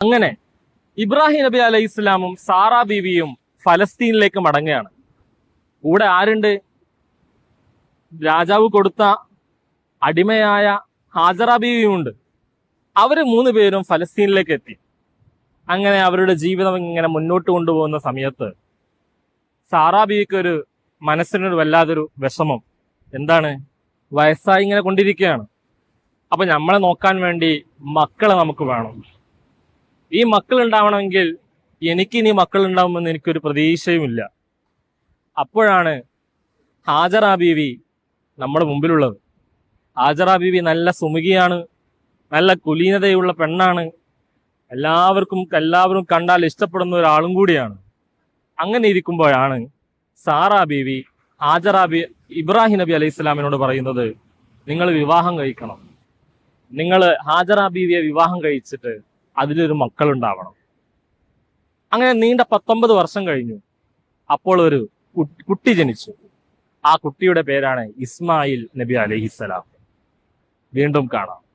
അങ്ങനെ ഇബ്രാഹിം നബി അലൈഹി ഇസ്ലാമും സാറാ ബീവിയും ഫലസ്തീനിലേക്ക് മടങ്ങുകയാണ്. കൂടെ ആരുണ്ട്? രാജാവ് കൊടുത്ത അടിമയായ ഹാജറ ബീവിയും ഉണ്ട് അവർ മൂന്ന് പേരും ഫലസ്തീനിലേക്ക് എത്തി. അങ്ങനെ അവരുടെ ജീവിതം ഇങ്ങനെ മുന്നോട്ട് കൊണ്ടുപോകുന്ന സമയത്ത് സാറാ ബീവിക്ക് ഒരു മനസ്സിനൊരു വല്ലാതൊരു വിഷമം. എന്താണ്? വയസ്സായി ഇങ്ങനെ കൊണ്ടിരിക്കുകയാണ്. അപ്പൊ നമ്മളെ നോക്കാൻ വേണ്ടി മക്കളെ നമുക്ക് വേണം. ഈ മക്കൾ ഉണ്ടാവണമെങ്കിൽ എനിക്ക് ഇനി മക്കൾ ഉണ്ടാവുമെന്ന് എനിക്കൊരു പ്രതീക്ഷയുമില്ല. അപ്പോഴാണ് ഹാജറ ബീവി നമ്മുടെ മുമ്പിലുള്ളത്. ഹാജറ ബീവി നല്ല സുമുഖിയാണ് നല്ല കുലീനതയുള്ള പെണ്ണാണ്. എല്ലാവർക്കും എല്ലാവരും കണ്ടാൽ ഇഷ്ടപ്പെടുന്ന ഒരാളും കൂടിയാണ്. അങ്ങനെ ഇരിക്കുമ്പോഴാണ് സാറാ ബീവി ഹാജറ ബി ഇബ്രാഹിം നബി അലൈഹി ഇസ്ലാമിനോട് പറയുന്നത് നിങ്ങൾ വിവാഹം കഴിക്കണം. നിങ്ങൾ ഹാജറ ബീവിയെ വിവാഹം കഴിച്ചിട്ട് അതിലൊരു മക്കളുണ്ടാവണം. അങ്ങനെ നീണ്ട പത്തൊമ്പത് വർഷം കഴിഞ്ഞു. അപ്പോൾ ഒരു കുട്ടി ജനിച്ചു. ആ കുട്ടിയുടെ പേരാണ് ഇസ്മായിൽ നബി അലൈഹിസ്സലാം. വീണ്ടും കാണാം.